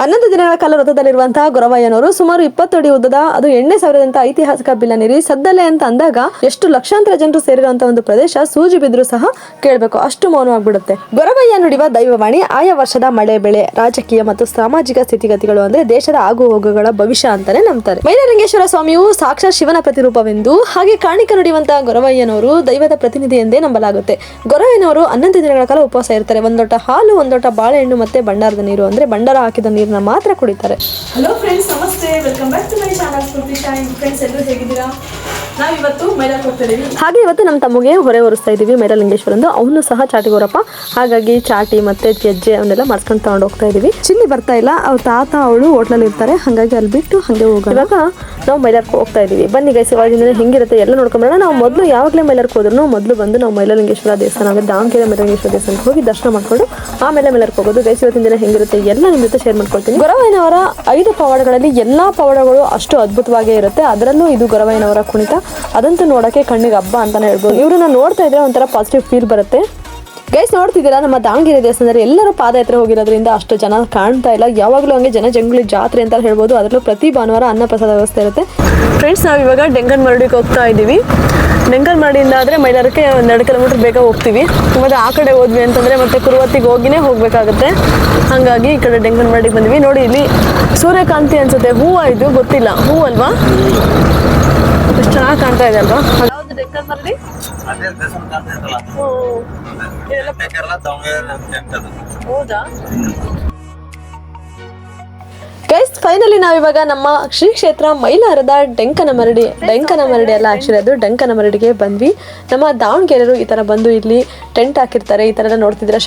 ಹನ್ನೊಂದು ದಿನಗಳ ಕಾಲ ವೃತ್ತದಲ್ಲಿರುವಂತಹ ಗೊರವಯ್ಯನವರು ಸುಮಾರು ಇಪ್ಪತ್ತು ಅಡಿ ಉದ್ದದ, ಅದು ಎಣ್ಣೆ ಸಾವಿರದಂತ ಐತಿಹಾಸಿಕ ಬಿಲ್ಲನಿರಿ ಸದ್ದಲೆ ಅಂತ ಅಂದಾಗ ಎಷ್ಟು ಲಕ್ಷಾಂತರ ಜನರು ಸೇರಿರುವಂತಹ ಒಂದು ಪ್ರದೇಶ ಸೂಜಿ ಬಿದ್ರು ಸಹ ಕೇಳಬೇಕು. ಅಷ್ಟು ಮೌನವಾಗ್ಬಿಡುತ್ತೆ ಗೊರವಯ್ಯ ನುಡಿವ ದೈವವಾಣಿ, ಆಯಾ ವರ್ಷದ ಮಳೆ ಬೆಳೆ, ರಾಜಕೀಯ ಮತ್ತು ಸಾಮಾಜಿಕ ಸ್ಥಿತಿಗತಿಗಳು ಅಂದ್ರೆ ದೇಶದ ಆಗು ಹೋಗುಗಳ ಭವಿಷ್ಯ ಅಂತಾನೆ ನಂಬ್ತಾರೆ. ಮೈಲಲಿಂಗೇಶ್ವರ ಸ್ವಾಮಿಯು ಸಾಕ್ಷಾತ್ ಶಿವನ ಪ್ರತಿರೂಪವೆಂದು ಹಾಗೆ ಕಾಣಿಕ ನುಡಿಯುವಂತಹ ಗೊರವಯ್ಯನವರು ದೈವದ ಪ್ರತಿನಿಧಿ ಎಂದೇ ನಂಬಲಾಗುತ್ತೆ. ಗೊರವಯ್ಯನವರು ಹನ್ನೊಂದು ದಿನಗಳ ಕಾಲ ಉಪವಾಸ ಇರ್ತಾರೆ. ಒಂದೊಟ್ಟ ಹಾಲು, ಒಂದೊಟ್ಟ ಬಾಳೆಹಣ್ಣು ಮತ್ತೆ ಭಂಡಾರದ ನೀರು, ಅಂದ್ರೆ ಭಂಡಾರ ಹಾಕಿದ ನೀರನ್ನ ಮಾತ್ರ ಕುಡಿತಾರೆ. ಹಲೋ ಫ್ರೆಂಡ್ಸ್ ನಮಸ್ತೆ. Welcome back to my channel Spoorthi shine friends ಎಲ್ಲರೂ ಹೇಗಿದ್ದೀರಾ? ನಾವು ಇವತ್ತು ಹೋಗ್ತಾ ಇದೀವಿ. ಹಾಗೆ ಇವತ್ತು ನಮ್ಮ ತಮ್ಮಗೆ ಹೊರೆ ಹೊರಿಸ್ತಾ ಇದೀವಿ ಎಂದು ಅವನು ಸಹ ಚಾಟಿಗೋರಪ್ಪ. ಹಾಗಾಗಿ ಚಾಟಿ ಮತ್ತೆ ಜಜ್ಜೆ ಅವನ್ನೆಲ್ಲ ಮರ್ಸ್ಕೊಂಡು ತಗೊಂಡು ಹೋಗ್ತಾ ಇದೀವಿ. ಚಿನ್ನಿ ಬರ್ತಾ ಇಲ್ಲ ಅವ್ರ ತಾತ ಅವಳು ಹೋಟ್ಲಲ್ಲಿ ಇರ್ತಾರೆ. ಹಾಗಾಗಿ ಅಲ್ಲಿ ಬಿಟ್ಟು ಹಂಗೆ ಹೋಗೋಣ. ಇವಾಗ ನಾವು ಮೈಲಾರ್ಕ್ ಹೋಗ್ತಾ ಇದೀವಿ. ಬನ್ನಿ ಗೈಸ್ ಇವಾಗಿಂದ ಹೆಂಗಿರುತ್ತೆ ಎಲ್ಲ ನೋಡ್ಕೊಂಬರೋಣ ನಾವು ಮೊದಲು ಯಾವಾಗಲೇ ಮೈಲಾರ್ಕ್ ಹೋದ್ರು ಮೊದಲು ಬಂದು ನಾವು ಮೈಲಾಲಿಂಗೇಶ್ವರ ದೇವಸ್ಥಾನ ಅಂದರೆ ದಾವಣಗೆರೆ ಮೈಲಾಲಿಂಗೇಶ್ವರ ದೇವಸ್ಥಾನಕ್ಕೆ ಹೋಗಿ ದರ್ಶನ ಮಾಡ್ಕೊಂಡು ಆಮೇಲೆ ಮೈಲಾರ್ಕ್ ಹೋಗೋದು. ಗೈಸ್ ಇವತ್ತಿನ ದಿನ ಹೆಂಗಿರುತ್ತೆ ಎಲ್ಲ ನಿಮ್ಮ ಜೊತೆ ಶೇರ್ ಮಾಡ್ಕೊಳ್ತೀನಿ ಗೊರವಯ್ಯನವರ ಐದು ಪವಾಡಗಳಲ್ಲಿ ಎಲ್ಲಾ ಪವಾಡಗಳು ಅಷ್ಟು ಅದ್ಭುತವಾಗೇ ಇರುತ್ತೆ. ಅದರಲ್ಲೂ ಇದು ಗೊರವಯ್ಯನವರ ಕುಣಿತ. ಅದಂತೂ ನೋಡೋಕೆ ಕಣ್ಣಿಗೆ ಹಬ್ಬ ಅಂತಾನೆ ಹೇಳ್ಬೋದು. ಇವ್ರನ್ನ ನೋಡ್ತಾ ಇದ್ರೆ ಒಂಥರ ಪಾಸಿಟಿವ್ ಫೀಲ್ ಬರುತ್ತೆ. ಗೈಸ್ ನೋಡ್ತಿದ್ದೀರಾ? ನಮ್ಮ ದಾವಣಗೆರೆ ದೇವಸ್ಥಾನದಲ್ಲಿ ಎಲ್ಲರೂ ಪಾದಯಾತ್ರೆ ಹೋಗಿರೋದ್ರಿಂದ ಅಷ್ಟು ಜನ ಕಾಣ್ತಾ ಇಲ್ಲ. ಯಾವಾಗಲೂ ಹಂಗೆ ಜನ ಜಂಗುಳಿ ಜಾತ್ರೆ ಅಂತ ಹೇಳ್ಬೋದು. ಅದರಲ್ಲೂ ಪ್ರತಿ ಭಾನುವಾರ ಅನ್ನ ಪ್ರಸಾದ ವ್ಯವಸ್ಥೆ ಇರುತ್ತೆ. ಫ್ರೆಂಡ್ಸ್ ನಾವು ಇವಾಗ ಡೆಂಗನ್ ಮರಡಿಗೆ ಹೋಗ್ತಾ ಇದ್ದೀವಿ. ಡೆಂಗನ್ ಮರಡಿಯಿಂದ ಆದರೆ ಮೈಲಾರಕ್ಕೆ ಒಂದೆರಡು ಕಿಲೋಮೀಟರ್ ಬೇಗ ಹೋಗ್ತೀವಿ. ಮತ್ತು ಆ ಕಡೆ ಹೋದ್ವಿ ಅಂತಂದರೆ ಮತ್ತೆ ಕುರುವತ್ತಿಗೆ ಹೋಗಿನೇ ಹೋಗಬೇಕಾಗುತ್ತೆ. ಹಾಗಾಗಿ ಈ ಕಡೆ ಡೆಂಗನ್ ಮರಡಿಗೆ ಬಂದ್ವಿ. ನೋಡಿ ಇಲ್ಲಿ ಸೂರ್ಯಕಾಂತಿ ಅನ್ಸುತ್ತೆ. ಹೂವು ಇದು ಗೊತ್ತಿಲ್ಲ. ಹೂವು ಅಲ್ವಾ? ಎಷ್ಟು ಚೆನ್ನಾಗಿ ಕಾಣ್ತಾ ಇದೆ ಅಲ್ವಾ? ಅಂತ ಹೇಳ್ತದೆ. ಹೌದಾ? ಫೈನಲಿ ನಾವಿವಾಗ ನಮ್ಮ ಶ್ರೀ ಕ್ಷೇತ್ರ ಮೈಲಾರದ ಡೆಂಕನ ಮರಡಿ. ಡೆಂಕನ ಮರಡಿ ಅಲ್ಲ ಆಕ್ಚುಲಿ ಅದು ಡೆಂಕನ ಮರಡಿಗೆ ಬಂದ್ವಿ. ನಮ್ಮ ದಾವಣಗೆರೆಯರು ಈ ಥರ ಬಂದು ಇಲ್ಲಿ ಟೆಂಟ್ ಹಾಕಿರ್ತಾರೆ. ಈ ತರ ಎಲ್ಲ ನೋಡ್ತಿದ್ರೆ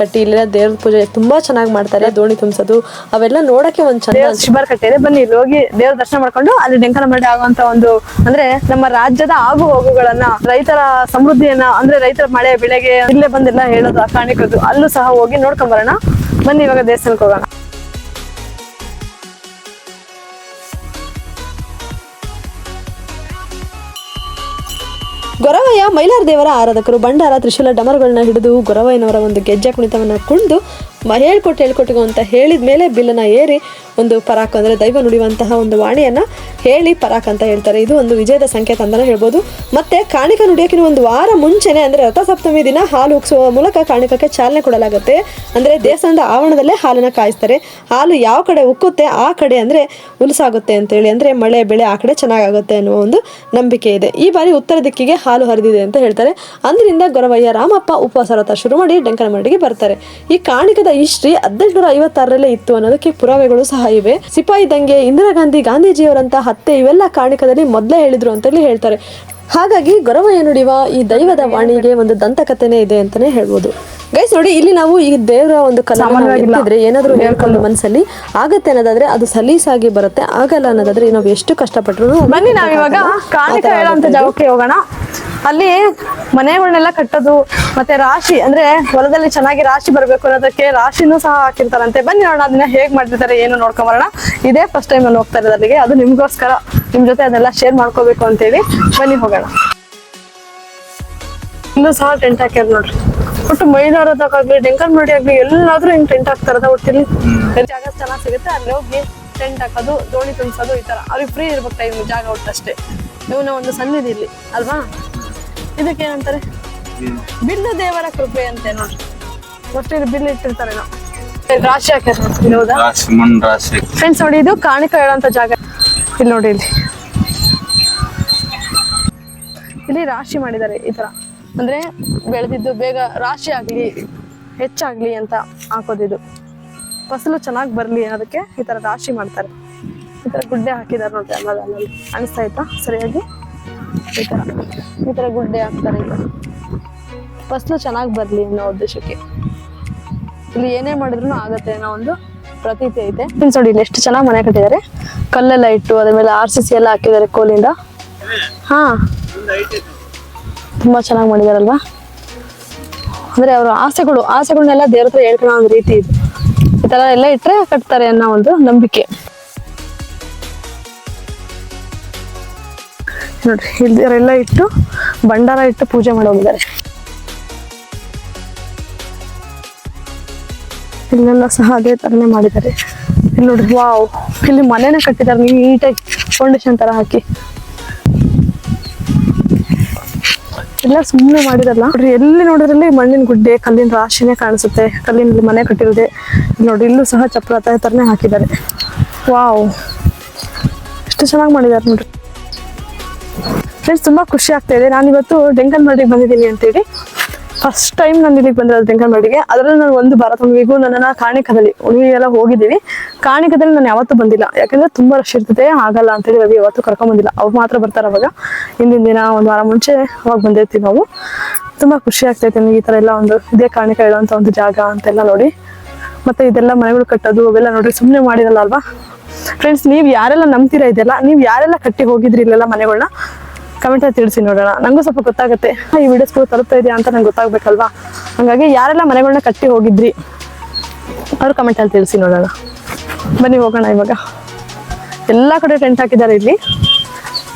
ಕಟ್ಟಿ ಇಲ್ಲೆಲ್ಲ ದೇವ್ರ ಪೂಜೆ ತುಂಬಾ ಚೆನ್ನಾಗಿ ಮಾಡ್ತಾರೆ, ದೋಣಿ ತುಂಬಿಸೋದು. ಅವೆಲ್ಲ ನೋಡಕ್ಕೆ ಒಂದು ಚಂದ. ಶಿಬಾರ್ ಕಟ್ಟಿದೆ ಬನ್ನಿ, ಇಲ್ಲಿ ಹೋಗಿ ದೇವ್ರ ದರ್ಶನ ಮಾಡ್ಕೊಂಡು ಅಲ್ಲಿ ಡೆಂಕನ ಮರಡಿ ಆಗುವಂತ ಒಂದು, ಅಂದ್ರೆ ನಮ್ಮ ರಾಜ್ಯದ ಆಗು ಹೋಗುಗಳನ್ನ, ರೈತರ ಸಮೃದ್ಧಿಯನ್ನ, ಅಂದ್ರೆ ರೈತರ ಮಳೆ, ಬೆಳೆಗೆ ಇಲ್ಲೇ ಬಂದೆಲ್ಲ ಹೇಳೋದು, ಆ ಕಾಣಿಕೋದು. ಅಲ್ಲೂ ಸಹ ಹೋಗಿ ನೋಡ್ಕೊಂಡ್ ಬರೋಣ. ಬನ್ನಿ ಇವಾಗ ದೇವಸ್ಥಾನಕ್ಕೆ ಹೋಗೋಣ. ಗೊರವಯ್ಯ ಮೈಲಾರ ದೇವರ ಆರಾಧಕರು ಭಂಡಾರ, ತ್ರಿಶೂಲ ಡಮರುಗಳನ್ನ ಹಿಡಿದು ಗೊರವಯ್ಯನವರ ಒಂದು ಗೆಜ್ಜೆ ಕುಣಿತವನ್ನು ಕುಣಿದು ಹೇಳ್ಕೊಟ್ಟು ಹೇಳ್ಕೊಟ್ಟಿಗೋ ಅಂತ ಹೇಳಿದ ಮೇಲೆ ಬಿಲ್ಲನ್ನು ಏರಿ ಒಂದು ಪರಾಕ್ ಅಂದರೆ ದೈವ ನುಡಿಯುವಂತಹ ಒಂದು ವಾಣಿಯನ್ನು ಹೇಳಿ ಪರಾಕ್ ಅಂತ ಹೇಳ್ತಾರೆ. ಇದು ಒಂದು ವಿಜಯದ ಸಂಕೇತ ಅಂತಾನೆ ಹೇಳ್ಬೋದು. ಮತ್ತೆ ಕಾಣಿಕ ನುಡಿಯೋಕಿನ ಒಂದು ವಾರ ಮುಂಚೆನೆ ಅಂದರೆ ರಥಸಪ್ತಮಿ ದಿನ ಹಾಲು ಉಕ್ಸುವ ಮೂಲಕ ಕಾಣಿಕಕ್ಕೆ ಚಾಲನೆ ಕೊಡಲಾಗುತ್ತೆ. ಅಂದರೆ ದೇವಸ್ಥಾನದ ಆವರಣದಲ್ಲೇ ಹಾಲನ್ನು ಕಾಯಿಸ್ತಾರೆ. ಹಾಲು ಯಾವ ಕಡೆ ಉಕ್ಕುತ್ತೆ ಆ ಕಡೆ ಅಂದರೆ ಉಲ್ಸಾಗುತ್ತೆ ಅಂತೇಳಿ. ಅಂದರೆ ಮಳೆ, ಬೆಳೆ ಆ ಕಡೆ ಚೆನ್ನಾಗಾಗುತ್ತೆ ಅನ್ನುವ ಒಂದು ನಂಬಿಕೆ ಇದೆ. ಈ ಬಾರಿ ಉತ್ತರ ದಿಕ್ಕಿಗೆ ಹಾಲು ಹರಿದಿದೆ ಅಂತ ಹೇಳ್ತಾರೆ. ಅಂದಿನಿಂದ ಗೊರವಯ್ಯ ರಾಮಪ್ಪ ಉಪವಾಸ ಶುರು ಮಾಡಿ ಡೆಂಕನಮಟ್ಟಿಗೆ ಬರ್ತಾರೆ. ಈ ಕಾಣಿಕದ ಹಿಸ್ಟ್ರಿ ಹದಿನೆಂಟುನೂರ ಐವತ್ತಾರರಲ್ಲೇ ಇತ್ತು ಅನ್ನೋದಕ್ಕೆ ಪುರಾವೆಗಳು ಸಹ ಇವೆ. ಸಿಪಾಯಿ ದಂಗೆ ಇಂದಿರಾ ಗಾಂಧಿ ಗಾಂಧೀಜಿಯವರಂತ ಹತ್ಯೆ ಇವೆಲ್ಲ ಕಾಣಿಕದಲ್ಲಿ ಮೊದಲೇ ಹೇಳಿದ್ರು ಅಂತೇಳಿ ಹೇಳ್ತಾರೆ. ಹಾಗಾಗಿ ಗೊರವಯ್ಯ ನುಡಿಯುವ ಈ ದೈವದ ವಾಣಿಗೆ ಒಂದು ದಂತಕಥೆನೇ ಇದೆ ಅಂತಾನೆ ಹೇಳ್ಬೋದು. ಗೈಸ್ ನೋಡಿ ಇಲ್ಲಿ ನಾವು ಈ ದೇವರ ಒಂದು ಕಲಾವಿದ್ರೆ ಏನಾದರೂ ಹೇಳ್ಕೊಂಡು ಮನಸ್ಸಲ್ಲಿ ಆಗತ್ತೆ ಅನ್ನೋದಾದ್ರೆ ಅದು ಸಲೀಸಾಗಿ ಬರುತ್ತೆ. ಆಗಲ್ಲ ಅನ್ನೋದಾದ್ರೆ ನಾವು ಎಷ್ಟು ಕಷ್ಟಪಟ್ಟರು ಬನ್ನಿ ನಾವಿವಾಗ ಇವಾಗ ಹೇಳುವಂತ ಜಾಗಕ್ಕೆ ಹೋಗೋಣ. ಅಲ್ಲಿ ಮನೆಗಳನ್ನೆಲ್ಲ ಕಟ್ಟೋದು ಮತ್ತೆ ರಾಶಿ ಅಂದ್ರೆ ಹೊಲದಲ್ಲಿ ಚೆನ್ನಾಗಿ ರಾಶಿ ಬರ್ಬೇಕು ಅನ್ನೋದಕ್ಕೆ ರಾಶಿನೂ ಸಹ ಹಾಕಿರ್ತಾರಂತೆ. ಬನ್ನಿ ನೋಡೋಣ ಅದನ್ನ ಹೇಗ್ ಮಾಡ್ತಿರ್ತಾರೆ ಏನು ನೋಡ್ಕೊಂಬರೋಣ ಇದೇ ಫಸ್ಟ್ ಟೈಮ್ ಅಲ್ಲಿ ಹೋಗ್ತಾ ಇರೋದು ಅಲ್ಲಿಗೆ. ಅದು ನಿಮ್ಗೋಸ್ಕರ ನಿಮ್ ಜೊತೆ ಅದೆಲ್ಲ ಶೇರ್ ಮಾಡ್ಕೋಬೇಕು ಅಂತೇಳಿ. ಬನ್ನಿ ಹೋಗೋಣ. ಇಲ್ಲೂ ಸಹ ಟೆಂಟ್ ಹಾಕ್ಯಾರ ನೋಡ್ರಿ. ಒಟ್ಟು ಮೈಲಾರದಾಗ್ಲಿ ಡೆಂಕನ್ ಮಾಡಿ ಆಗ್ಲಿ ಎಲ್ಲಾದ್ರೂ ಹಿಂಗ್ ಟೆಂಟ್ ಹಾಕ್ತಾರದ ಒಟ್ಟಿಲಿ ಜಾಗ ಚೆನ್ನಾಗ್ ಸಿಗುತ್ತೆ ಅಲ್ಲಿ ಹೋಗಿ ಟೆಂಟ್ ಹಾಕೋದು ದೋಣಿ ತುಂಬಿಸೋದು ಈ ತರ ಅವ್ರಿಗೆ ಫ್ರೀ ಇರ್ಬೇಕು ಟೈಮ್ ಜಾಗ ಒಟ್ಟಷ್ಟೇ. ಇವನ ಒಂದು ಸನ್ನಿಧಿ ಇಲ್ಲಿ ಅಲ್ವಾ? ಇದಕ್ಕೆ ಏನಂತಾರೆ? ಬಿಲ್ಲು ದೇವರ ಕೃಪೆ ಅಂತೆ ನೋಡ್ರಿ. ಒಟ್ಟು ಬಿಲ್ ಇಟ್ಟಿರ್ತಾರೆ ನಾವು. ರಾಶಿ ಹಾಕ್ಯಾರ ಫ್ರೆಂಡ್ಸ್ ನೋಡಿ ಇದು ಕಾಣಿಕ ಹೇಳೋಂಥ ಜಾಗ. ಇಲ್ಲಿ ನೋಡಿ ಇಲ್ಲಿ. ಇಲ್ಲಿ ರಾಶಿ ಮಾಡಿದ್ದಾರೆ ಈ ತರ ಅಂದ್ರೆ ಬೆಳೆದಿದ್ದು ಬೇಗ ರಾಶಿ ಆಗಲಿ, ಹೆಚ್ಚಾಗ್ಲಿ ಅಂತ ಹಾಕೋದಿದು ಫಸಲು ಚೆನ್ನಾಗಿ ಬರಲಿ ಅನ್ನೋದಕ್ಕೆ ಈ ಥರ ರಾಶಿ ಮಾಡ್ತಾರೆ. ಈ ತರ ಗುಡ್ಡೆ ಹಾಕಿದ್ದಾರೆ ನೋಡಿ ಅನ್ನೋದಲ್ಲಿ ಅನಿಸ್ತಾ ಆಯ್ತಾ ಸರಿಯಾಗಿ? ಈ ತರ. ಈ ತರ ಗುಡ್ಡೆ ಹಾಕ್ತಾರೆ ಈಗ. ಫಸಲು ಚೆನ್ನಾಗಿ ಬರಲಿ ಅನ್ನೋ ಉದ್ದೇಶಕ್ಕೆ. ಇಲ್ಲಿ ಏನೇ ಮಾಡಿದ್ರು ಆಗತ್ತೆ ಅನ್ನೋ ಒಂದು ಪ್ರತೀತಿ ಐತೆ. ನೋಡಿ, ಇಲ್ಲಿ ಎಷ್ಟು ಚೆನ್ನಾಗಿ ಮನೆ ಕಟ್ಟಿದ್ದಾರೆ. ಕಲ್ಲೆಲ್ಲ ಇಟ್ಟು ಅದ್ರ ಮೇಲೆ ಆರ್ ಸಿ ಸಿ ಎಲ್ಲ ಹಾಕಿದ್ದಾರೆ ಕೋಲಿಂದ. ಹಾ. ತುಂಬಾ ಚೆನ್ನಾಗಿ ಮಾಡಿದಾರಲ್ವಾ? ಅಂದ್ರೆ ಅವ್ರ ಆಸೆಗಳು ಆಸೆಗಳನ್ನೆಲ್ಲ ದೇವ್ರ ಹತ್ರ ಹೇಳ್ಕೊಳೋ ಒಂದು ರೀತಿ ಇದು. ಈ ತರ ಎಲ್ಲ ಇಟ್ರೆ ಕಟ್ತಾರೆ ಅನ್ನೋ ಒಂದು ನಂಬಿಕೆ. ನೋಡ್ರಿ ಇಲ್ದಿರೆಲ್ಲ ಇಟ್ಟು ಭಂಡಾರ ಇಟ್ಟು ಪೂಜೆ ಮಾಡೋಗಿದ್ದಾರೆ ಇಲ್ಲೆಲ್ಲ ಸಹ ಅದೇ ಥರನೇ ಮಾಡಿದ್ದಾರೆ. ಇಲ್ಲಿ ನೋಡಿ ವಾವ್. ಇಲ್ಲಿ ಮನೆನೇ ಕಟ್ಟಿದ್ದಾರೆ, ನೀಟಾಗಿ ಫೌಂಡೇಶನ್ ಥರ ಹಾಕಿ. ಎಲ್ಲ ಸುಮ್ಮನೆ ಮಾಡಿರಲ್ಲ. ನೋಡ್ರಿ, ಎಲ್ಲಿ ನೋಡಿದ್ರಲ್ಲಿ ಮಣ್ಣಿನ ಗುಡ್ಡೆ, ಕಲ್ಲಿನ ರಾಶಿನೇ ಕಾಣಿಸುತ್ತೆ. ಕಲ್ಲಿನಲ್ಲಿ ಮನೆ ಕಟ್ಟಿರೋದೆ. ನೋಡ್ರಿ ನೋಡಿ ಇಲ್ಲೂ ಸಹ ಚಪ್ರ ಥರನೇ ಹಾಕಿದ್ದಾರೆ. ವಾವ್. ಎಷ್ಟು ಚೆನ್ನಾಗಿ ಮಾಡಿದ್ದಾರೆ ನೋಡ್ರಿ. ಫ್ರೆಂಡ್ಸ್ ತುಂಬಾ ಖುಷಿ ಆಗ್ತಾ ಇದೆ. ನಾನು ಇವತ್ತು ಡೆಂಕನ್ಮಡಿಗೆ ಬಂದಿದ್ದೀನಿ ಅಂತೇಳಿ. ಫಸ್ಟ್ ಟೈಮ್ ನಾನು ಇಲ್ಲಿಗೆ ಬಂದಿರೋದು ಡೆಂಕನ್ಮಡಿಗೆ ಅದರಲ್ಲಿ ನಾನು ಒಂದು ಭಾರತಮಿಗೂ ನನ್ನ ಕಾಣಿಕದಲ್ಲಿ ಎಲ್ಲ ಹೋಗಿದ್ದೀವಿ. ಕಾಣಿಕದಲ್ಲಿ ನಾನು ಯಾವತ್ತೂ ಬಂದಿಲ್ಲ. ಯಾಕಂದ್ರೆ ತುಂಬಾ ರಶ್ ಇರ್ತದೆ. ಆಗಲ್ಲ ಅಂತೇಳಿ ರವಿ ಯಾವತ್ತೂ ಕರ್ಕೊಂಬಂದಿಲ್ಲ ಅವ್ರು ಮಾತ್ರ ಬರ್ತಾರೆ ಅವಾಗ. ಹಿಂದಿನ ದಿನ ಒಂದು ವಾರ ಮುಂಚೆ ಅವಾಗ ಬಂದಿರ್ತೀವಿ ನಾವು. ತುಂಬಾ ಖುಷಿ ಆಗ್ತೈತೆ ನನಗೆ ಈ ಥರ ಎಲ್ಲ ಒಂದು ಇದೇ ಕಾಣಿಕ ಹೇಳುವಂತ ಒಂದು ಜಾಗ ಅಂತೆಲ್ಲ ನೋಡಿ. ಮತ್ತೆ ಇದೆಲ್ಲ ಮನೆಗಳು ಕಟ್ಟೋದು ಅವೆಲ್ಲ ನೋಡ್ರಿ ಸುಮ್ಮನೆ ಮಾಡಿರಲ್ಲ ಅಲ್ವಾ? ಫ್ರೆಂಡ್ಸ್ ನೀವು ಯಾರೆಲ್ಲ ನಂಬ್ತೀರಾ ಇದೆಲ್ಲ? ನೀವು ಯಾರೆಲ್ಲ ಕಟ್ಟಿ ಹೋಗಿದ್ರಿ ಇಲ್ಲೆಲ್ಲ ಮನೆಗಳನ್ನ ಕಮೆಂಟ್ ಅಲ್ಲಿ ತಿಳಿಸಿ ನೋಡೋಣ. ನಂಗೂ ಸ್ವಲ್ಪ ಗೊತ್ತಾಗುತ್ತೆ. ಈ ವಿಡಿಯೋಸ್ಗಳು ತಲುಪ್ತಾ ಇದೆಯಾ ಅಂತ ನಂಗೆ ಗೊತ್ತಾಗ್ಬೇಕಲ್ವಾ? ಹಂಗಾಗಿ ಯಾರೆಲ್ಲ ಮನೆಗಳನ್ನ ಕಟ್ಟಿ ಹೋಗಿದ್ರಿ, ಅವ್ರು ಕಮೆಂಟ್ ಅಲ್ಲಿ ತಿಳಿಸಿ ನೋಡೋಣ. ಬನ್ನಿ ಹೋಗೋಣ ಇವಾಗ. ಎಲ್ಲ ಕಡೆ ಟೆಂಟ್ ಹಾಕಿದ್ದಾರೆ ಇಲ್ಲಿ.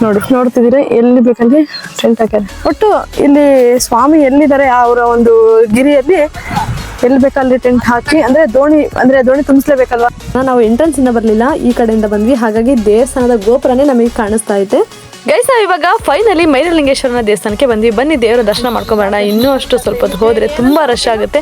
ನೋಡಿ, ನೋಡ್ತಿದ್ದೀರಿ? ಎಲ್ಲಿ ಬೇಕಲ್ಲಿ ಟೆಂಟ್ ಹಾಕ್ಯಾರೆ. ಒಟ್ಟು ಇಲ್ಲಿ ಸ್ವಾಮಿ ಎಲ್ಲಿದ್ದಾರೆ? ಅವರ ಒಂದು ಗಿರಿಯಲ್ಲಿ ಎಲ್ಲಿ ಬೇಕಲ್ಲಿ ಟೆಂಟ್ ಹಾಕಿ, ಅಂದ್ರೆ ದೋಣಿ ಅಂದ್ರೆ ದೋಣಿ ತುಂಬಿಸ್ಲೇಬೇಕಲ್ವಾ? ನಾವು ಎಂಟ್ರೆನ್ಸ್ ಇಂದ ಬರಲಿಲ್ಲ, ಈ ಕಡೆಯಿಂದ ಬಂದ್ವಿ. ಹಾಗಾಗಿ ದೇವಸ್ಥಾನದ ಗೋಪುರನೇ ನಮಗೆ ಕಾಣಿಸ್ತಾ ಐತೆ. ಗೈಸ್, ನಾವು ಇವಾಗ ಫೈನಲಿ ಮೈರಲಿಂಗೇಶ್ವರನ ದೇವಸ್ಥಾನಕ್ಕೆ ಬಂದ್ವಿ. ಬನ್ನಿ, ದೇವರ ದರ್ಶನ ಮಾಡ್ಕೊಂಬರೋಣ. ಇನ್ನೂ ಅಷ್ಟು ಸ್ವಲ್ಪ ಹೋದ್ರೆ ತುಂಬಾ ರಶ್ ಆಗುತ್ತೆ.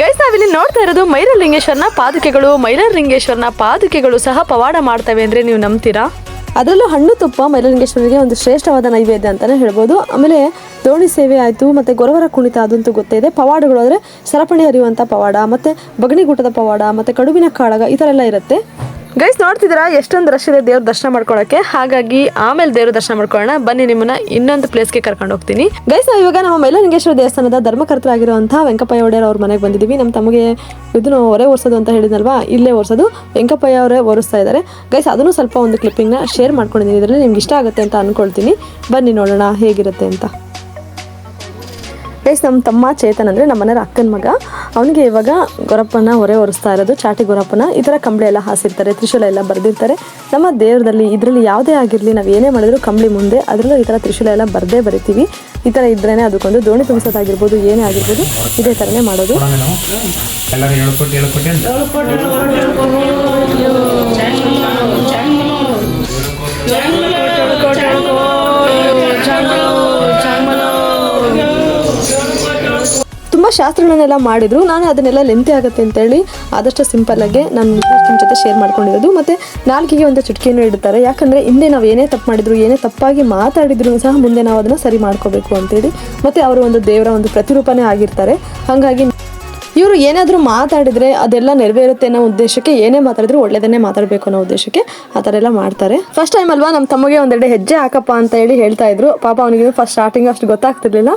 ಗೈಸ್ ನಾವಿಲ್ಲಿ ನೋಡ್ತಾ ಇರೋದು ಮೈರಲಿಂಗೇಶ್ವರನ ಪಾದುಕೆಗಳು. ಮೈರಲಿಂಗೇಶ್ವರನ ಪಾದುಕೆಗಳು ಸಹ ಪವಾಡ ಮಾಡ್ತವೆ ಅಂದ್ರೆ ನೀವು ನಂಬ್ತೀರಾ? ಅದರಲ್ಲೂ ಹಣ್ಣು ತುಪ್ಪ ಮೈಲಲಿಂಗೇಶ್ವರನಿಗೆ ಒಂದು ಶ್ರೇಷ್ಠವಾದ ನೈವೇದ್ಯ ಅಂತಾನೆ ಹೇಳ್ಬೋದು. ಆಮೇಲೆ ದೋಣಿ ಸೇವೆ ಆಯಿತು, ಮತ್ತೆ ಗೊರವರ ಕುಣಿತ ಅದಂತೂ ಗೊತ್ತೇ ಇದೆ ಪವಾಡಗಳು ಅಂದರೆ ಸರಪಣಿ ಹರಿಯುವಂಥ ಪವಾಡ, ಮತ್ತು ಬಗಣಿಗೂಟದ ಪವಾಡ, ಮತ್ತು ಕಡುಬಿನ ಕಾಳಗ ಈ ಥರ ಎಲ್ಲ ಇರುತ್ತೆ. ಗೈಸ್ ನೋಡ್ತಿದ್ದೀರಾ? ಎಷ್ಟೊಂದು ರಶ್ ಇದೆ ದೇವ್ರ ದರ್ಶನ ಮಾಡ್ಕೊಳಕ್ಕೆ. ಹಾಗಾಗಿ ಆಮೇಲೆ ದೇವ್ರ ದರ್ಶನ ಮಾಡ್ಕೊಳ್ಳೋಣ. ಬನ್ನಿ ನಿಮ್ಮನ್ನ ಇನ್ನೊಂದು ಪ್ಲೇಸ್ಗೆ ಕರ್ಕೊಂಡು ಹೋಗ್ತೀನಿ. ಗೈಸ್, ನಾವು ಇವಾಗ ನಮ್ಮ ಮೈಲಲಿಂಗೇಶ್ವರ ದೇವಸ್ಥಾನದ ಧರ್ಮಕರ್ತರಾಗಿರುವಂತಹ ವೆಂಕಪ್ಪಯ್ಯ ಒಡೆಯರ್ ಅವ್ರ ಮನೆಗೆ ಬಂದಿದ್ದೀವಿ ನಮ್ಮ ತಮಗೆ ಇದನ್ನು ಹೊರೆ ಒರೆಸೋದು ಅಂತ ಹೇಳಿದ್ನಲ್ವಾ? ಇಲ್ಲೇ ಒರೆಸೋದು. ವೆಂಕಪ್ಪಯ್ಯ ಅವರೇ ಒರೆಸ್ತಾ ಇದ್ದಾರೆ ಗೈಸ್, ಅದನ್ನು ಸ್ವಲ್ಪ ಒಂದು ಕ್ಲಿಪ್ಪಿಂಗ್ನ ಶೇರ್ ಮಾಡ್ಕೊಂಡಿದ್ದೀನಿ. ಇದರಲ್ಲಿ ನಿಮ್ಗೆ ಇಷ್ಟ ಆಗುತ್ತೆ ಅಂತ ಅನ್ಕೊಳ್ತೀನಿ. ಬನ್ನಿ ನೋಡೋಣ ಹೇಗಿರುತ್ತೆ ಅಂತ. ಗೈಸ್ ನಮ್ಮ ತಮ್ಮ ಚೇತನ್ ಅಂದರೆ ನಮ್ಮ ಮನೆಯವ್ರ ಅಕ್ಕನ ಮಗ ಅವನಿಗೆ ಇವಾಗ ಗೊರಪ್ಪನ ಹೊರೆ ಒರೆಸ್ತಾ ಇರೋದು ಚಾಟಿ ಗೊರಪ್ಪನ ಈ ಥರ ಕಂಬಳಿ ಎಲ್ಲ ಹಾಸಿರ್ತಾರೆ ತ್ರಿಶೂಲ ಎಲ್ಲ ಬರೆದಿರ್ತಾರೆ ನಮ್ಮ ದೇವರದಲ್ಲಿ ಇದರಲ್ಲಿ ಯಾವುದೇ ಆಗಿರಲಿ ನಾವು ಏನೇ ಮಾಡಿದ್ರು ಕಂಬಳಿ ಮುಂದೆ ಅದರಲ್ಲೂ ಈ ಥರ ತ್ರಿಶೂಲ ಎಲ್ಲ ಬರದೇ ಬರಿತೀವಿ ಈ ಥರ ಇದ್ರೇ ಅದಕ್ಕೊಂದು ದೋಣಿ ತುಂಬಿಸೋದಾಗಿರ್ಬೋದು ಏನೇ ಆಗಿರ್ಬೋದು ಇದೇ ಥರನೇ ಮಾಡೋದು ಎಲ್ಲರೂ ತುಂಬ ಶಾಸ್ತ್ರಗಳನ್ನೆಲ್ಲ ಮಾಡಿದ್ರು. ನಾನು ಅದನ್ನೆಲ್ಲ ಲೆಂತಿ ಆಗುತ್ತೆ ಅಂತೇಳಿ ಆದಷ್ಟು ಸಿಂಪಲ್ ಆಗಿ ನಾನು ನಿಮ್ಮ ಜೊತೆ ಶೇರ್ ಮಾಡ್ಕೊಂಡಿರೋದು. ಮತ್ತೆ ನಾಲ್ಕಿಗೆ ಒಂದು ಚುಟಕಿಯನ್ನು ಇಡ್ತಾರೆ. ಯಾಕಂದ್ರೆ ಹಿಂದೆ ನಾವು ಏನೇ ತಪ್ಪು ಮಾಡಿದ್ರು, ಏನೇ ತಪ್ಪಾಗಿ ಮಾತಾಡಿದ್ರು ಸಹ ಮುಂದೆ ನಾವು ಅದನ್ನ ಸರಿ ಮಾಡ್ಕೋಬೇಕು ಅಂತೇಳಿ. ಮತ್ತೆ ಅವರು ಒಂದು ದೇವರ ಒಂದು ಪ್ರತಿರೂಪನೇ ಆಗಿರ್ತಾರೆ. ಹಾಗಾಗಿ ಇವರು ಏನಾದರೂ ಮಾತಾಡಿದರೆ ಅದೆಲ್ಲ ನೆರವೇರುತ್ತೆ ಅನ್ನೋ ಉದ್ದೇಶಕ್ಕೆ ಏನೇ ಮಾತಾಡಿದ್ರು ಒಳ್ಳೇದನ್ನೇ ಮಾತಾಡಬೇಕು ಅನ್ನೋ ಉದ್ದೇಶಕ್ಕೆ ಆ ಥರ ಎಲ್ಲ ಮಾಡ್ತಾರೆ. ಫಸ್ಟ್ ಟೈಮ್ ಅಲ್ವಾ ನಮ್ಮ ತಮ್ಮಗೆ ಒಂದೆರಡು ಹೆಜ್ಜೆ ಹಾಕಪ್ಪ ಅಂತ ಹೇಳಿ ಹೇಳ್ತಾ ಇದ್ರು. ಪಾಪ ಅವನಿಗೆ ಫಸ್ಟ್ ಸ್ಟಾರ್ಟಿಂಗ್ ಅಷ್ಟು ಗೊತ್ತಾಗ್ತಿರ್ಲಿಲ್ಲ.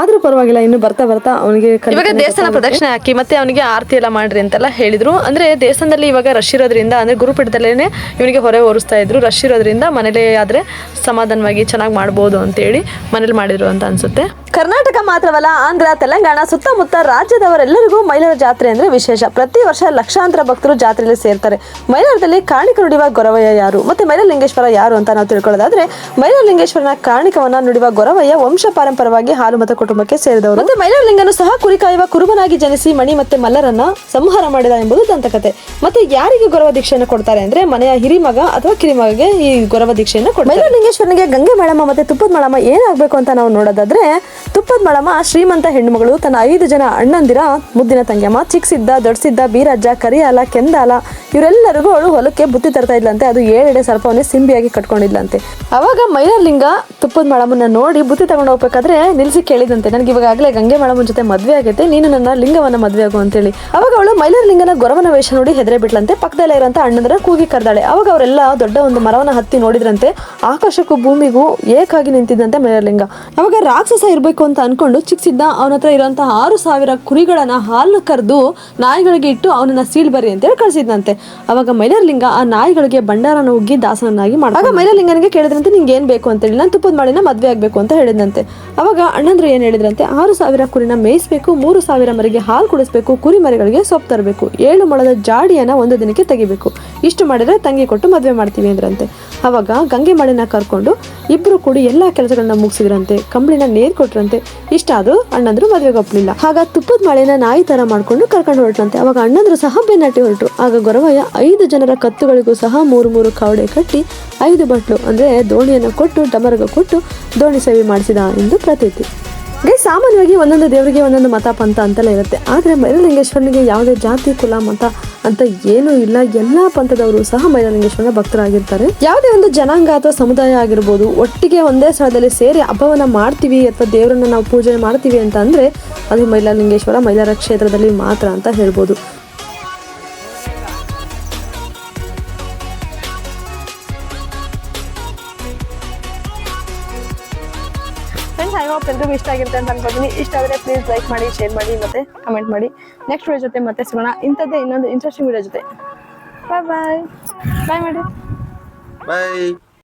ಆದ್ರೂ ಪರವಾಗಿಲ್ಲ ಇನ್ನು ಬರ್ತಾ ಬರ್ತಾ ಅವನಿಗೆ ಇವಾಗ ದೇವಸ್ಥಾನ ಪ್ರದಕ್ಷಿಣೆ ಹಾಕಿ ಮತ್ತೆ ಅವನಿಗೆ ಆರತಿ ಎಲ್ಲ ಮಾಡ್ರಿ ಅಂತೆಲ್ಲ ಹೇಳಿದ್ರು. ಅಂದ್ರೆ ದೇವಸ್ಥಾನದಲ್ಲಿ ಇವಾಗ ರಶ್ ಇರೋದ್ರಿಂದ ಅಂದ್ರೆ ಗುರುಪೀಠದಲ್ಲೇ ಇವನಿಗೆ ಹೊರೆ ಹೊರಿಸ್ತಾ ಇದ್ರು. ರಶ್ ಇರೋದ್ರಿಂದ ಮನೇಲೇ ಆದ್ರೆ ಸಮಾಧಾನವಾಗಿ ಚೆನ್ನಾಗಿ ಮಾಡ್ಬೋದು ಅಂತೇಳಿ ಮನೇಲಿ ಮಾಡಿದ್ರು ಅಂತ ಅನ್ಸುತ್ತೆ. ಕರ್ನಾಟಕ ಮಾತ್ರವಲ್ಲ ಆಂಧ್ರ ತೆಲಂಗಾಣ ಸುತ್ತಮುತ್ತ ರಾಜ್ಯದವರೆಲ್ಲರಿಗೂ ಮೈಲಾರ ಜಾತ್ರೆ ಅಂದ್ರೆ ವಿಶೇಷ. ಪ್ರತಿ ವರ್ಷ ಲಕ್ಷಾಂತರ ಭಕ್ತರು ಜಾತ್ರೆಯಲ್ಲಿ ಸೇರ್ತಾರೆ. ಮೈಲಾರದಲ್ಲಿ ಕಾಣಿಕ ನುಡಿಯುವ ಗೊರವಯ್ಯ ಯಾರು? ಮತ್ತೆ ಮೈಲಲಿಂಗೇಶ್ವರ ಯಾರು ಅಂತ ನಾವು ತಿಳ್ಕೊಳ್ಳೋದಾದ್ರೆ, ಮೈಲಾರಲಿಂಗೇಶ್ವರನ ಕಾಣಿಕವನ್ನ ನುಡಿಯುವ ಗೊರವಯ್ಯ ವಂಶ ಪಾರಂಪರವಾಗಿ ಹಾಲು ಮತ್ತು ಕುಟುಂಬಕ್ಕೆ ಸೇರಿದವರು. ಮತ್ತೆ ಮೈಲಾರಲಿಂಗನು ಸಹ ಕುರಿಕಾಯುವ ಕುರುಬನಾಗಿ ಜನಿಸಿ ಮಣಿ ಮತ್ತೆ ಮಲ್ಲರನ್ನ ಸಂಹಾರ ಮಾಡಿದ ಎಂಬುದು ದಂತಕತೆ. ಮತ್ತೆ ಯಾರಿಗೆ ಗೊರವ ದೀಕ್ಷೆಯನ್ನು ಕೊಡ್ತಾರೆ ಅಂದ್ರೆ ಮನೆಯ ಹಿರಿಮಗ ಅಥವಾ ಕಿರಿಮಗಗೆ ಈ ಗೊರವ ದೀಕ್ಷೆಯನ್ನು ಕೊಡ್ತಾರೆ. ಮೈಲಾರಲಿಂಗೇಶ್ವರನಿಗೆ ಗಂಗೆ ಮೇಳಮ್ಮ ಮತ್ತೆ ತುಪ್ಪದ ಮೇಳಮ್ಮ ಏನಾಗಬೇಕು ಅಂತ ನಾವು ನೋಡೋದಾದ್ರೆ, ತುಪ್ಪದ ಮೇಳಮ್ಮ ಶ್ರೀಮಂತ ಹೆಣ್ಣುಮಗಳು ತನ್ನ ಐದು ಜನ ಅಣ್ಣಂದಿರ ಮುದ್ದಿನ ತಂಗಿಯಮ್ಮ, ಚಿಕ್ಸಿದ್ದ, ದೊಡ್ಸಿದ್ದ, ಬೀರಜ್ಜ, ಕರಿಯಾಲ, ಕೆಂದಾಲ, ಇವರೆಲ್ಲರಿಗೂ ಅವಳು ಹೊಲಕ್ಕೆ ಬುತ್ತಿ ತರ್ತಾ ಇದ್ಲಂತೆ. ಅದು ಏಳೆಡೆ ಸರ್ಪವನ್ನೇ ಸಿಂಬಿಯಾಗಿ ಕಟ್ಕೊಂಡಿದ್ಲಂತೆ. ಅವಾಗ ಮೈಲಾರ್ಲಿಂಗ ತುಪ್ಪದ ಮೇಳಮ್ಮನ್ನ ನೋಡಿ ಬುತ್ತಿ ತಗೊಂಡು ಹೋಗ್ಬೇಕಾದ್ರೆ ನಿಲ್ಸಿ ಕೇಳಿದಂತೆ. ನನಗೆ ಇವಾಗಲೇ ಗಂಗೆ ಮೇಳಮ್ಮನ ಜೊತೆ ಮದುವೆ ಆಗೈತೆ. ನೀನು ನನ್ನ ಲಿಂಗವನ್ನ ಮದುವೆ ಆಗು ಅಂತೇಳಿ. ಅವಾಗ ಅವಳು ಮೈಲಾರ್ಲಿಂಗನ ಗೊರವನ ವೇಷ ನೋಡಿ ಹೆದರೇ ಬಿಟ್ಲಂತೆ. ಪಕ್ಕದಲ್ಲೇ ಇರೋಂಥ ಅಣ್ಣಂದ್ರ ಕೂಗಿ ಕರೆದಾಳೆ. ಅವಾಗ ಅವರೆಲ್ಲ ದೊಡ್ಡ ಒಂದು ಮರವನ ಹತ್ತಿ ನೋಡಿದ್ರಂತೆ. ಆಕಾಶಕ್ಕೂ ಭೂಮಿಗೂ ಏಕಾಗಿ ನಿಂತಿದ್ದಂತೆ ಮೈಲಾರ್ಲಿಂಗ. ಅವಾಗ ರಾಕ್ಷಸ ಇರಬೇಕು ಅಂತ ಅನ್ಕೊಂಡು ಚಿಕ್ಸಿದ್ದ ಅವನ ಹತ್ರ ಇರುವಂತಹ ಆರು ಸಾವಿರ ಕುರಿಗಳನ್ನ ಹಾಲು ಕರೆದು ನಾಯಿಗಳಿಗೆ ಇಟ್ಟು ಅವನನ್ನ ಸೀಲ್ ಬರಿ ಅಂತ ಹೇಳಿ ಕಳಿಸಿದ್ನಂತೆ. ಅವಾಗ ಮೈಲರ್ಲಿಂಗ ಆ ನಾಯಿಗಳಿಗೆ ಭಂಡಾರನ ಉಗ್ಗಿ ದಾಸನನ್ನಾಗಿ ಮಾಡ ಆಗ ಮೈಲರ್ಲಿಂಗನಿಗೆ ಕೇಳಿದ್ರಂತೆ, ನಿಂಗೆ ಏನು ಬೇಕು? ಅಂತೇಳಿ. ನಾನು ತುಪ್ಪದ ಮಾಡಿನ ಮದುವೆ ಆಗಬೇಕು ಅಂತ ಹೇಳಿದಂತೆ ಅವಾಗ ಅಣ್ಣಂದ್ರು ಏನು ಹೇಳಿದ್ರಂತೆ, ಆರು ಸಾವಿರ ಕುರಿನ ಮೇಯಿಸ್ಬೇಕು, ಮೂರು ಸಾವಿರ ಮರಿಗೆ ಹಾಲು ಕುಡಿಸ್ಬೇಕು, ಕುರಿ ಮರಿಗಳಿಗೆ ಸೊಪ್ಪು ತರಬೇಕು, ಏಳು ಮೊಳದ ಜಾಡಿಯನ್ನು ಒಂದು ದಿನಕ್ಕೆ ತೆಗಿಬೇಕು, ಇಷ್ಟು ಮಾಡಿದ್ರೆ ತಂಗಿ ಕೊಟ್ಟು ಮದುವೆ ಮಾಡ್ತೀವಿ ಅಂದ್ರಂತೆ. ಅವಾಗ ಗಂಗೆ ಮಳೆನ ಕರ್ಕೊಂಡು ಇಬ್ರು ಕೂಡಿ ಎಲ್ಲಾ ಕೆಲಸಗಳನ್ನ ಮುಗಿಸಿದ್ರಂತೆ, ಕಂಬಳಿನ ನೇರ್ ಕೊಟ್ರಂತೆ, ಇಷ್ಟ ಆದ್ರೂ ಅಣ್ಣಂದ್ರು ಮದುವೆಗೆ ಒಪ್ಪಲಿಲ್ಲ ಆಗ ತುಪ್ಪದ ಮಳೆನ ನಾಯಿ ತರ ಮಾಡ್ಕೊಂಡು ಕರ್ಕೊಂಡು ಹೊರಟಂತೆ ಅವಾಗ ಅಣ್ಣಂದ್ರು ಸಹ ಬೆನ್ನಟ್ಟಿ ಹೊರಟ್ರು. ಆಗ ಗೊರವಯ್ಯ ಐದು ಜನರ ಕತ್ತುಗಳಿಗೂ ಸಹ ಮೂರು ಮೂರು ಕಾವಡೆ ಕಟ್ಟಿ ಐದು ಬಟ್ಲು, ಅಂದ್ರೆ ದೋಣಿಯನ್ನು ಕೊಟ್ಟು, ಡಮರಗ ಕೊಟ್ಟು ದೋಣಿ ಸೇವೆ ಮಾಡಿಸಿದ ಎಂದು ಪ್ರತೀತಿ. ಗೈ ಸಾಮಾನ್ಯವಾಗಿ ಒಂದೊಂದು ದೇವರಿಗೆ ಒಂದೊಂದು ಮತ ಪಂಥ ಅಂತೆಲ್ಲ ಇರುತ್ತೆ. ಆದರೆ ಮೈರಲಿಂಗೇಶ್ವರನಿಗೆ ಯಾವುದೇ ಜಾತಿ, ಕುಲ, ಮತ ಅಂತ ಏನೂ ಇಲ್ಲ. ಎಲ್ಲಾ ಪಂಥದವರು ಸಹ ಮೈಲಲಿಂಗೇಶ್ವರನ ಭಕ್ತರಾಗಿರ್ತಾರೆ. ಯಾವುದೇ ಒಂದು ಜನಾಂಗ ಅಥವಾ ಸಮುದಾಯ ಆಗಿರ್ಬೋದು, ಒಟ್ಟಿಗೆ ಒಂದೇ ಸ್ಥಳದಲ್ಲಿ ಸೇರಿ ಹಬ್ಬವನ್ನ ಮಾಡ್ತೀವಿ, ಅಥವಾ ದೇವರನ್ನ ನಾವು ಪೂಜೆ ಮಾಡ್ತೀವಿ ಅಂತ ಅಂದ್ರೆ, ಅದು ಮೈಲಾಲಿಂಗೇಶ್ವರ ಮೈಲಾರ ಕ್ಷೇತ್ರದಲ್ಲಿ ಮಾತ್ರ ಅಂತ ಹೇಳ್ಬೋದು. ಐ ಎಲ್ರಿಗೂ ಇಷ್ಟ ಆಗಿರುತ್ತೆ ಅಂತ ಅನ್ಕೋತೀನಿ. ಇಷ್ಟ ಆದರೆ ಪ್ಲೀಸ್ ಲೈಕ್ ಮಾಡಿ ಶೇರ್ ಮಾಡಿ ಮತ್ತೆ ಕಮೆಂಟ್ ಮಾಡಿ. ನೆಕ್ಸ್ಟ್ ವಿಡಿಯೋ ಜೊತೆ ಮತ್ತೆ ಸಿಗೋಣ. ಇಂಥದ್ದೇ ಇನ್ನೊಂದು ಇಂಟ್ರೆಸ್ಟಿಂಗ್ ವೀಡಿಯೋ ಜೊತೆ. ಬಾಯ್ ಬಾಯ್ ಬಾಯ್ ಮಾಡಿ ಬಾಯ್